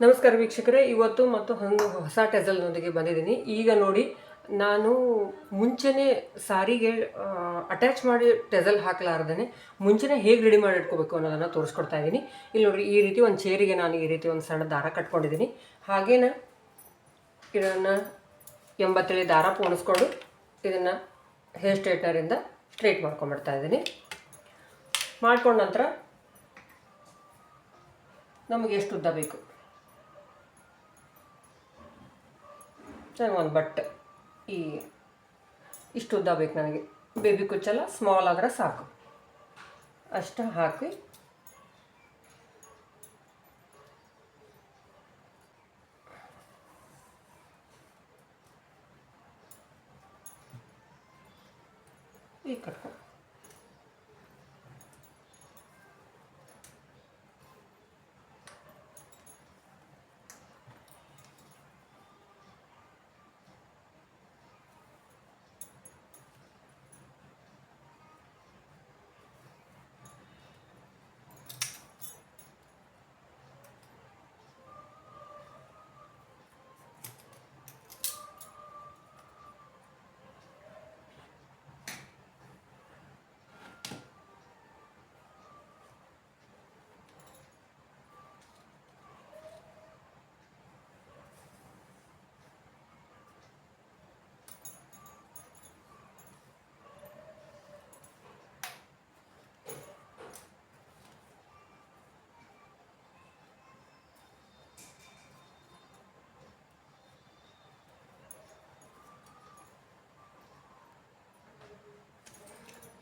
ನಮಸ್ಕಾರ ವೀಕ್ಷಕರೇ, ಇವತ್ತು ಮತ್ತು ಒಂದು ಹೊಸ ಟೆಸಲ್ನೊಂದಿಗೆ ಬಂದಿದ್ದೀನಿ. ಈಗ ನೋಡಿ, ನಾನು ಮುಂಚೆನೇ ಸಾರಿಗೆ ಅಟ್ಯಾಚ್ ಮಾಡಿ ಟೆಸಲ್ ಹಾಕಲಾರ್ದೇ ಮುಂಚೆನೇ ಹೇಗೆ ರೆಡಿ ಮಾಡಿ ಇಟ್ಕೋಬೇಕು ಅನ್ನೋದನ್ನು ತೋರಿಸ್ಕೊಡ್ತಾ ಇದ್ದೀನಿ ಇಲ್ಲಿ ನೋಡಿ ಈ ರೀತಿ ಒಂದು ಚೇರಿಗೆ ನಾನು ಈ ರೀತಿ ಒಂದು ಸಣ್ಣ ದಾರ ಕಟ್ಕೊಂಡಿದ್ದೀನಿ ಹಾಗೇನ ಇದನ್ನು ಎಂಬತ್ತೇಳು ದಾರ ಪೋಣಿಸ್ಕೊಂಡು ಇದನ್ನು ಹೇರ್ ಸ್ಟ್ರೈಟ್ನರಿಂದ ಸ್ಟ್ರೇಟ್ ಮಾಡ್ಕೊಂಬಿಡ್ತಾ ಇದ್ದೀನಿ ಮಾಡ್ಕೊಂಡ ನಂತರ ನಮಗೆ ಎಷ್ಟು ಉದ್ದ ಬೇಕು? ಒಂದು ಬಟ್ಟೆ ಈ ಇಷ್ಟು ಉದ್ದ ಬೇಕು ನನಗೆ. ಬೇಬಿ ಕುಚ್ಚೆಲ್ಲ ಸ್ಮಾಲ್ ಆದರೆ ಸಾಕು. ಅಷ್ಟು ಹಾಕಿ. ಈ ಕಟ್ಕೊಂಡು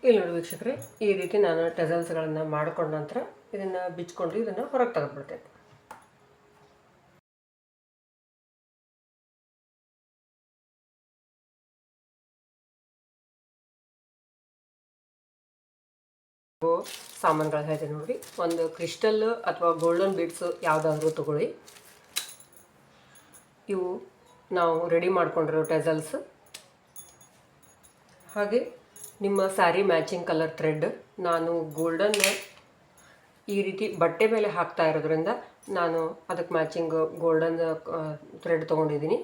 ಇಲ್ಲಿ ನೋಡಿ ವೀಕ್ಷಕರೇ, ಈ ರೀತಿ ನಾನು ಟೆಸಲ್ಸ್ಗಳನ್ನು ಮಾಡಿಕೊಂಡ ನಂತರ ಇದನ್ನು ಬಿಚ್ಕೊಂಡು ಇದನ್ನು ಹೊರಗೆ ತೆಗೆದುಬಿಡ್ತೇನೆ. ಸಾಮಾನುಗಳು ಹೇಳ್ತೀನಿ ನೋಡಿ, ಒಂದು ಕ್ರಿಸ್ಟಲ್ ಅಥವಾ ಗೋಲ್ಡನ್ ಬೀಡ್ಸ್ ಯಾವುದಾದ್ರೂ ತಗೊಳ್ಳಿ. ಇವು ನಾವು ರೆಡಿ ಮಾಡ್ಕೊಂಡಿರೋ ಟೆಸಲ್ಸ್. ಹಾಗೆ ನಿಮ್ಮ ಸ್ಯಾರಿ ಮ್ಯಾಚಿಂಗ್ ಕಲರ್ ಥ್ರೆಡ್. ನಾನು ಗೋಲ್ಡನ್ ಈ ರೀತಿ ಬಟ್ಟೆ ಮೇಲೆ ಹಾಕ್ತಾ ಇರೋದ್ರಿಂದ ನಾನು ಅದಕ್ಕೆ ಮ್ಯಾಚಿಂಗ್ ಗೋಲ್ಡನ್ ಥ್ರೆಡ್ ತೊಗೊಂಡಿದ್ದೀನಿ.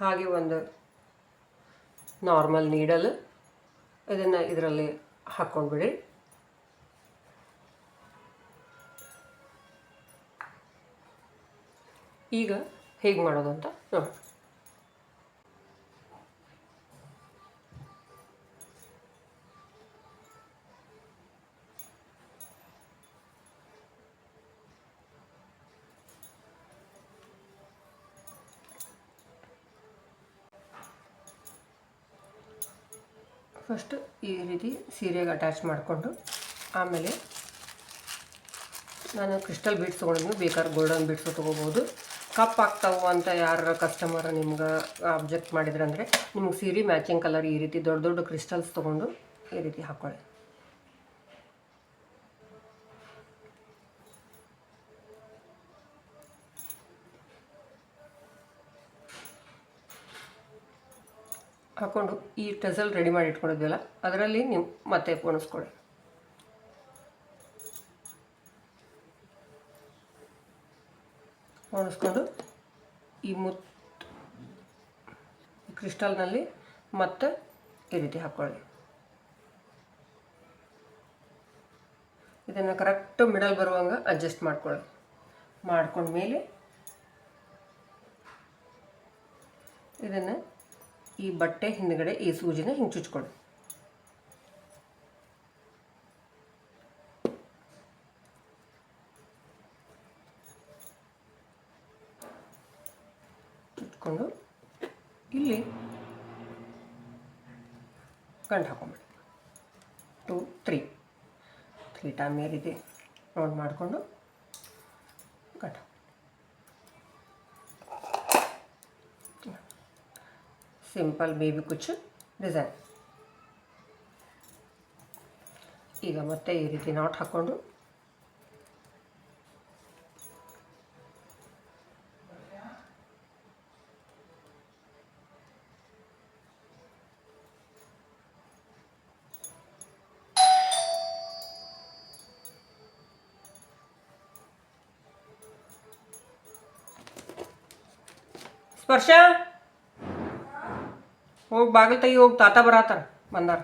ಹಾಗೆ ಒಂದು ನಾರ್ಮಲ್ ನೀಡಲ್ ಇದನ್ನು ಇದರಲ್ಲಿ ಹಾಕ್ಕೊಂಡ್ಬಿಡಿ. ಈಗ ಹೇಗೆ ಮಾಡೋದು ಅಂತ ನೋಡಿ ಫಸ್ಟು ಈ ರೀತಿ ಸೀರೆಗೆ ಅಟ್ಯಾಚ್ ಮಾಡಿಕೊಂಡು, ಆಮೇಲೆ ನಾನು ಕ್ರಿಸ್ಟಲ್ ಬೀಡ್ಸ್ ತೊಗೊಂಡಿದ್ದೀನಿ ಬೇಕಾದ್ರೆ ಗೋಲ್ಡನ್ ಬೀಡ್ಸು ತೊಗೋಬೋದು. ಕಪ್ ಆಗ್ತಾವು ಅಂತ ಯಾರ ಕಸ್ಟಮರ್ ನಿಮ್ಗೆ ಆಬ್ಜೆಕ್ಟ್ ಮಾಡಿದ್ರೆ ಅಂದರೆ, ನಿಮ್ಗೆ ಸೀರೆ ಮ್ಯಾಚಿಂಗ್ ಕಲರ್ ಈ ರೀತಿ ದೊಡ್ಡ ದೊಡ್ಡ ಕ್ರಿಸ್ಟಲ್ಸ್ ತೊಗೊಂಡು ಈ ರೀತಿ ಹಾಕ್ಕೊಳ್ಳಿ ಹಾಕ್ಕೊಂಡು ಈ ಟೆಸಲ್ ರೆಡಿ ಮಾಡಿ ಇಟ್ಕೊಂಡಿದ್ವಲ್ಲ, ಅದರಲ್ಲಿ ನೀವು ಮತ್ತೆ ಪೋಣಿಸ್ಕೊಳ್ಳಿ. ಒಣಸ್ಕೊಂಡು ಈ ಮುತ್ ಕ್ರಿಸ್ಟಲ್ನಲ್ಲಿ ಮತ್ತೆ ಈ ರೀತಿ ಹಾಕ್ಕೊಳ್ಳಿ ಇದನ್ನು ಕರೆಕ್ಟ್ ಮಿಡಲ್ ಬರುವಂಗೆ ಅಡ್ಜಸ್ಟ್ ಮಾಡ್ಕೊಳ್ಳಿ. ಮಾಡ್ಕೊಂಡ್ಮೇಲೆ ಇದನ್ನು ಈ ಬಟ್ಟೆ ಹಿಂದ್ಗಡೆ, ಈ ಸೂಜಿನ ಹಿಂಚುಚ್ಕೊಳ್ಳಿ ಚುಚ್ಕೊಂಡು ಇಲ್ಲಿ ಗಂಟು ಹಾಕೊಂಬಿಡಿ. ಟು ತ್ರೀ ತ್ರೀ ಟೈಮ್ ಏರಿದೆ. ರೌಂಡ್ ಮಾಡಿಕೊಂಡು ಗಂಟು ಸಿಂಪಲ್ ಬೇಬಿ ಕುಚ್ಚು ಡಿಸೈನ್ ಈಗ ಮತ್ತೆ ಈ ರೀತಿ ನಾಟ್ ಹಾಕ್ಕೊಂಡು ಸ್ಪರ್ಶ ಹೋಗಿ ಬಾಗಿಲು ತೆಗಿ ಹೋಗಿ ತಾತ ಬರತ್ತಾರ ಬಂದಾರ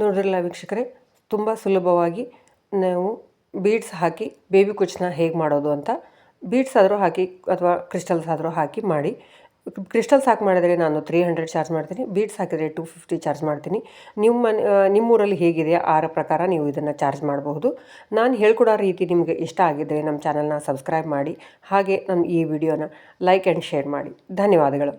ನೋಡಿದ್ರಲ್ಲ ವೀಕ್ಷಕರೇ, ತುಂಬ ಸುಲಭವಾಗಿ ನಾವು ಬೀಡ್ಸ್ ಹಾಕಿ ಬೇಬಿ ಕುಚ್ಚನ್ನ ಹೇಗೆ ಮಾಡೋದು ಅಂತ ಬೀಡ್ಸ್ ಆದರೂ ಹಾಕಿ ಅಥವಾ ಕ್ರಿಸ್ಟಲ್ಸ್ ಆದರೂ ಹಾಕಿ ಮಾಡಿ. ಕ್ರಿಸ್ಟಲ್ಸ್ ಹಾಕಿ ಮಾಡಿದರೆ ನಾನು ತ್ರೀ ಹಂಡ್ರೆಡ್ ಚಾರ್ಜ್ ಮಾಡ್ತೀನಿ ಬೀಡ್ಸ್ ಹಾಕಿದರೆ ಟು ಫಿಫ್ಟಿ ಚಾರ್ಜ್ ಮಾಡ್ತೀನಿ. ನಿಮ್ಮ ನಿಮ್ಮೂರಲ್ಲಿ ಹೇಗಿದೆ ಆರ ಪ್ರಕಾರ ನೀವು ಇದನ್ನು ಚಾರ್ಜ್ ಮಾಡಬಹುದು. ನಾನು ಹೇಳ್ಕೊಡೋ ರೀತಿ ನಿಮಗೆ ಇಷ್ಟ ಆಗಿದ್ದರೆ ನಮ್ಮ ಚಾನಲ್ನ ಸಬ್ಸ್ಕ್ರೈಬ್ ಮಾಡಿ, ಹಾಗೆ ನಮ್ಮ ಈ ವಿಡಿಯೋನ ಲೈಕ್ ಆ್ಯಂಡ್ ಶೇರ್ ಮಾಡಿ. ಧನ್ಯವಾದಗಳು.